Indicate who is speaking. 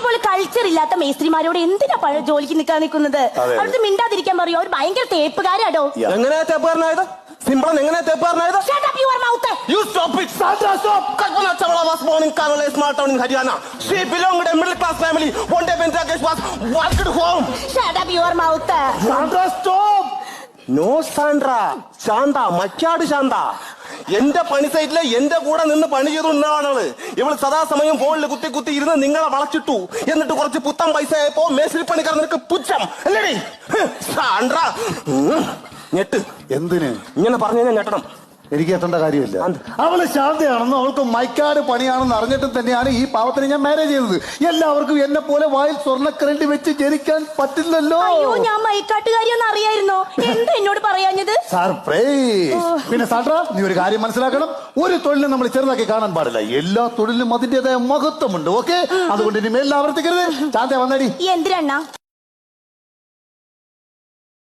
Speaker 1: അതുപോലെ കൾച്ചർ ഇല്ലാത്ത മേസ്ത്രിമാരോട് എന്തിനാ പഴ ജോലിക്ക് നിൽക്കാൻ നിൽക്കുന്നത്? അവിടുത്തെ മിണ്ടാതിരിക്കാൻ പറയോ? ഒരു ഭയങ്കര തേപ്പുകാരാടോ
Speaker 2: എങ്ങനെ തേപ്പുകാരനായത്? സിമ്പിൾ എങ്ങനെ തേപ്പുകാരനായത്? നോ സാൻഡ്ര ശാന്ത മറ്റാട് ശാന്ത എന്റെ പണി സൈറ്റിലെ എന്റെ കൂടെ നിന്ന് പണി ചെയ്തു ചെയ്തുകൊണ്ടാണ് ഇവൾ സദാസമയം ഫോണിൽ കുത്തി കുത്തി ഇരുന്ന് നിങ്ങളെ വളച്ചിട്ടു. എന്നിട്ട് കുറച്ച് പുത്തൻ പൈസ ആയപ്പോ മേശിരി പണിക്കാർ നിനക്ക് പുച്ഛം അല്ലേടി. ഞെട്ട്.
Speaker 3: എന്തിന്?
Speaker 2: ഇങ്ങനെ പറഞ്ഞു കഴിഞ്ഞാൽ ഞെട്ടണം.
Speaker 3: എനിക്ക് എത്തേണ്ട കാര്യമില്ല. അവൾ ശാന്തയാണെന്നും അവൾക്ക് മൈക്കാട് പണിയാണെന്ന് അറിഞ്ഞിട്ട് തന്നെയാണ് ഈ പാവത്തിനെ ഞാൻ മാരേജ് ചെയ്തത് എല്ലാവർക്കും എന്നെ പോലെ വായിൽ സ്വർണക്കരണ്ടി വെച്ച് ജനിക്കാൻ പറ്റില്ലല്ലോ.
Speaker 1: അയ്യോ ഞാൻ മൈക്കാട്ടുകാരിയൊന്നും അറിയായിരുന്നോ? എന്താ എന്നോട് പറയാഞ്ഞത്?
Speaker 3: സർപ്രൈസ് പിന്നെ സാട്ര നീ ഒരു കാര്യം മനസ്സിലാക്കണം. ഒരു തൊഴിലും നമ്മൾ ചെറുതാക്കി കാണാൻ പാടില്ല. എല്ലാ തൊഴിലിനും അതിന്റേതായ മഹത്വമുണ്ട് ഓക്കെ അതുകൊണ്ട് ഇനി മേലിൽ ആവർത്തിക്കരുത്. ശാന്ത വന്നടി.
Speaker 1: എന്തിനാ